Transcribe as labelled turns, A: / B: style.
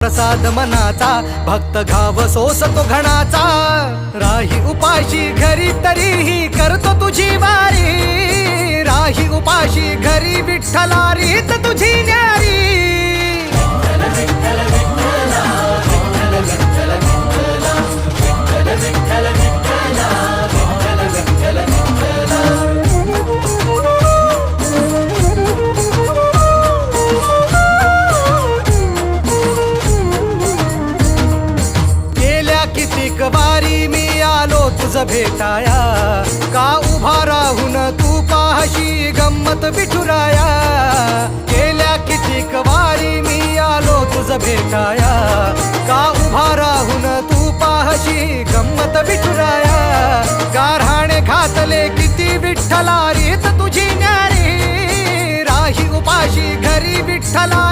A: प्रसाद मनाचा भक्त घाव सोसतो घणाचा. राही उपाशी घरी तरीही करतो तुझी वारी. राही उपाशी घरी विठ्ठला रीत तुझी न्यारी. आलो भेटाया. का उभा राहून तू पाहशी गंमत विठुराया. गेल्या कितीक वारी मी आलो तुझ भेटाया. का उभा राहून तू पाहशी गंमत बिठुराया गारहाणे घातले किती विठ्ठला रीत तुझी न्यारी. राही उपाशी घरी विठ्ठला